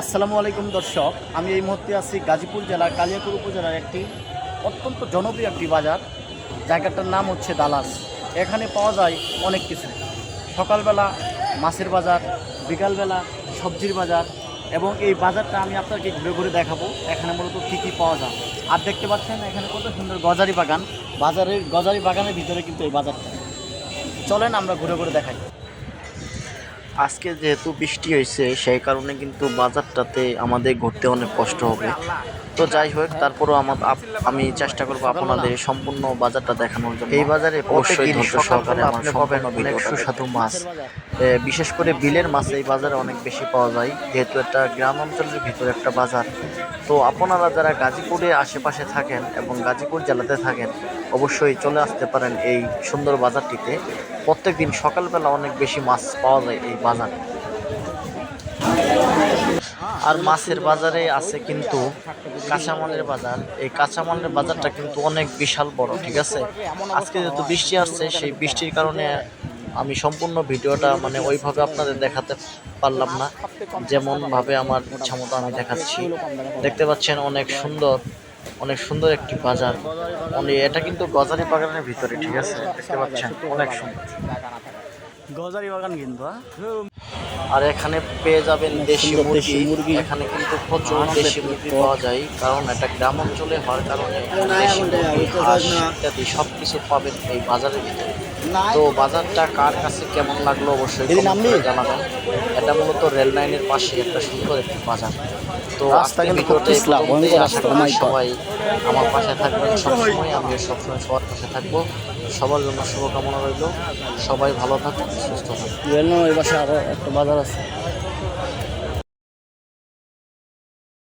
আসসালামু আলাইকুম দর্শক, আমি এই মুহূর্তে আছি গাজীপুর জেলার কালিয়াকুর উপজেলার একটি অত্যন্ত জনপ্রিয় একটি বাজার। জায়গাটার নাম হচ্ছে দালাস। এখানে পাওয়া যায় অনেক কিছু। সকালবেলা মাছের বাজার, বিকালবেলা সবজির বাজার এবং এই বাজারটা আমি আপনাকে ঘুরে ঘুরে দেখাবো। এখানে মূলত কী কী পাওয়া যায়। আর দেখতে পাচ্ছেন এখানে কত সুন্দর গজারি বাগান। বাজারের গজারি বাগানের ভিতরে কিন্তু এই বাজারটা। চলেন আমরা ঘুরে ঘুরে দেখাই। আজকে যেহেতু বৃষ্টি হয়েছে সেই কারণে কিন্তু বাজারটাতে আমাদের ঘুরতে অনেক কষ্ট হবে। তো যাই হোক তারপরও আমার আপ- আমি চেষ্টা করব আপনাদের সম্পূর্ণ বাজারটা দেখানোর জন্য। এই বাজারে অবশ্যই সহকারে আমার সম্পূর্ণ অনেক সুস্বাদু মাছ। বিশেষ করে বিলের মাছ এই বাজারে অনেক বেশি পাওয়া যায় যেহেতু একটা গ্রাম অঞ্চলের ভিতরে একটা বাজার। তো আপনারা যারা গাজীপুরে আশেপাশে থাকেন এবং গাজীপুর জেলাতে থাকেন অবশ্যই চলে আসতে পারেন এই সুন্দর বাজারটিতে। প্রত্যেকদিন সকালবেলা অনেক বেশি মাছ পাওয়া যায় এই বাজারে। আর মাছের বাজারে আছে কিন্তু কাঁচামালের বাজার। এই কাঁচামালের বাজারটা কিন্তু অনেক বিশাল বড়, ঠিক আছে? আজকে যেহেতু বৃষ্টি আসছে, সেই বৃষ্টির কারণে আমি সম্পূর্ণ ভিডিওটা মানে ওইভাবে আপনাদের দেখাতে পারলাম না। যেমন ভাবে আমার ইচ্ছা মতো আমি দেখাচ্ছি। দেখতে পাচ্ছেন অনেক সুন্দর অনেক সুন্দর একটি বাজার। মানে এটা কিন্তু গজারি বাগানের ভিতরে, ঠিক আছে? দেখতে পাচ্ছেন, অনেক সুন্দর। গজারি বাগান কিন্তু আর এখানে পেয়ে যাবেন দেশি মুরগি। এখানে কিন্তু প্রচুর দেশি মুরগি পাওয়া যায় কারণ এটা গ্রাম অঞ্চলে হওয়ার কারণে দেশি মুরগি হাঁস ইত্যাদি সব কিছু পাবেন এই বাজারের ভিতরে। তো বাজারটা কার কাছে কেমন লাগল অবশ্যই জানাবেন। এটা মূলত রেল লাইনের পাশে একটা সুন্দর একটি বাজার। তো ভিডিওটা করি সবাই আমার পাশে থাকবেন সবসময়। আমিও সবসময় সবার পাশে থাকব। সবার জন্য শুভকামনা রইল। সবাই ভালো থাকুন, সুস্থ থাকুন। এই আরও আরও একটা বাজার আছে।